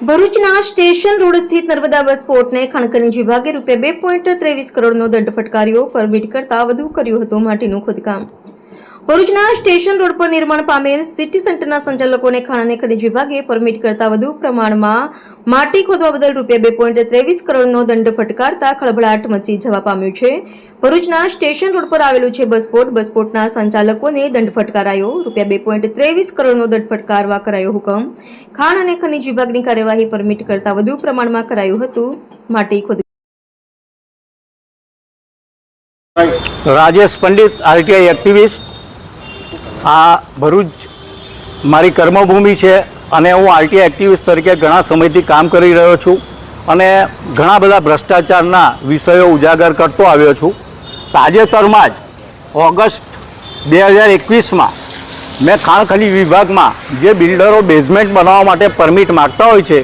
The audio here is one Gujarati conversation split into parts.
ભરૂચના સ્ટેશન રોડ સ્થિત નર્મદા બસ પોર્ટને ખણખનીજ વિભાગે રૂપિયા બે પોઈન્ટ ત્રેવીસ કરોડનો દંડ ફટકાર્યો પરમિટ કરતા વધુ કર્યું હતું માટીનું ખોદકામ. ભરૂચના સ્ટેશન રોડ પર નિર્માણ પામેલ સિટી સેન્ટરના સંચાલકોને ખાણ અને ખનિજ વિભાગે પરમિટ કરતા વધુ પ્રમાણમાં માટી ખોદવા બદલ રૂપિયા બે પોઈન્ટ ત્રેવીસ કરોડનો દંડ ફટકારતા ખળભળાટ મચી જવા પામ્યું છે. ભરૂચના સ્ટેશન રોડ પર આવેલું છે બસપોર્ટ બસપોર્ટના સંચાલકોને દંડ ફટકારાયો. રૂપિયા બે પોઈન્ટ ત્રેવીસ કરોડનો દંડ ફટકારવા કરાયો હુકમ. ખાણ અને ખનિજ વિભાગની કાર્યવાહી પરમિટ કરતા વધુ પ્રમાણમાં કરાયું હતું. માટી ખોદ રાજેશ પંડિત, આરટીઆઈ એક્ટિવિસ્ટ આ ભરૂચ મારી કર્મભૂમિ છે અને હું આરટીઆઈ એક્ટિવિસ્ટ તરીકે ઘણા સમયથી કામ કરી રહ્યો છું અને ઘણા બધા ભ્રષ્ટાચારના વિષયો ઉજાગર કરતો આવ્યો છું. તાજેતરમાં જ ઓગસ્ટ બે હજાર એકવીસમાં મેં ખાણખલી વિભાગમાં જે બિલ્ડરો બેઝમેન્ટ બનાવવા માટે પરમિટ માગતા હોય છે,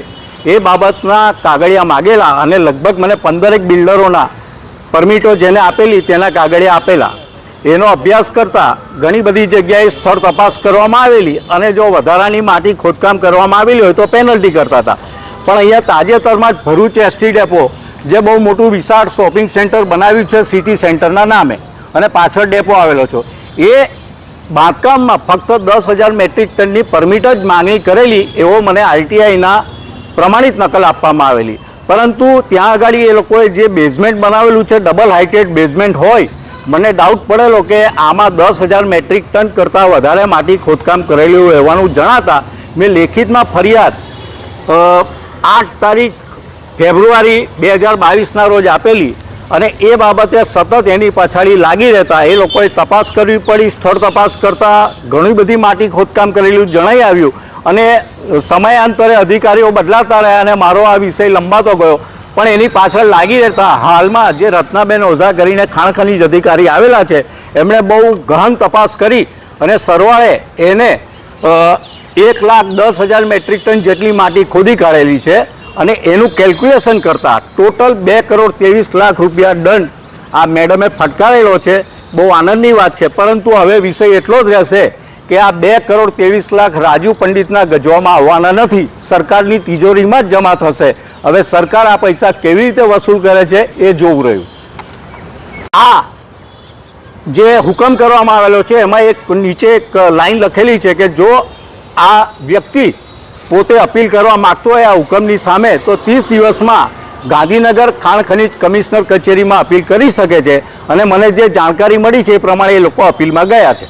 એ બાબતના કાગળિયા માગેલા અને લગભગ મને પંદરેક બિલ્ડરોના પરમિટો જેને આપેલી તેના કાગળિયા આપેલા. એનો અભ્યાસ કરતાં ઘણી બધી જગ્યાએ સ્થળ તપાસ કરવામાં આવેલી અને જો વધારાની માટી ખોદકામ કરવામાં આવેલી હોય તો પેનલ્ટી કરતા હતા. પણ અહીંયા તાજેતરમાં જ ભરૂચ એસટી ડેપો જે બહુ મોટું વિશાળ શોપિંગ સેન્ટર બનાવ્યું છે સિટી સેન્ટરના નામે, અને પાછળ ડેપો આવેલો છે. એ બાંધકામમાં ફક્ત દસ હજાર મેટ્રિક ટનની પરમિટ જ માંગણી કરેલી એવો મને આરટીઆઈના પ્રમાણિત નકલ આપવામાં આવેલી. પરંતુ ત્યાં આગળ એ લોકોએ જે બેઝમેન્ટ બનાવેલું છે ડબલ હાઇટેડ બેઝમેન્ટ હોય મને ડાઉટ પડેલો કે આમાં દસ હજાર મેટ્રિક ટન કરતાં વધારે માટી ખોદકામ કરેલું હોવાનું જણાતા મેં લેખિતમાં ફરિયાદ આઠ તારીખ ફેબ્રુઆરી બે હજાર બાવીસના રોજ આપેલી અને એ બાબતે સતત એની પછાડી લાગી રહેતા એ લોકોએ તપાસ કરવી પડી, સ્થળ તપાસ કરતાં ઘણી બધી માટી ખોદકામ કરેલું જણાઈ આવ્યું અને સમયાંતરે અધિકારીઓ બદલાતા રહ્યા અને મારો આ વિષય લંબાતો ગયો. પણ એની પાછળ લાગી રહેતા હાલમાં જે રત્નાબેન ઓઝા કરીને ખાણ ખનીજ અધિકારી આવેલા છે, એમણે બહુ ગહન તપાસ કરી અને સરવાળે એને એક લાખ દસ હજાર મેટ્રિક ટન જેટલી માટી ખોદી કાઢેલી છે અને એનું કેલ્ક્યુલેશન કરતાં ટોટલ બે કરોડ ત્રેવીસ લાખ રૂપિયા દંડ આ મેડમે ફટકારેલો છે. બહુ આનંદની વાત છે, પરંતુ હવે વિષય એટલો જ રહેશે કે આ બે કરોડ ત્રેવીસ લાખ રાજુ પંડિતના ગજવામાં આવવાના નથી. સરકારની તિજોરીમાં જ જમા થશે. હવે સરકાર આ પૈસા કેવી રીતે વસૂલ કરે છે એ જોવું રહ્યું. આ જે હુકમ કરવામાં આવેલો છે, એમાં એક નીચે એક લાઈન લખેલી છે કે જો આ વ્યક્તિ પોતે અપીલ કરવા માગતો હોય આ હુકમની સામે, તો ત્રીસ દિવસમાં ગાંધીનગર ખાણ ખનીજ કમિશનર કચેરીમાં અપીલ કરી શકે છે. અને મને જે જાણકારી મળી છે એ પ્રમાણે એ લોકો અપીલમાં ગયા છે.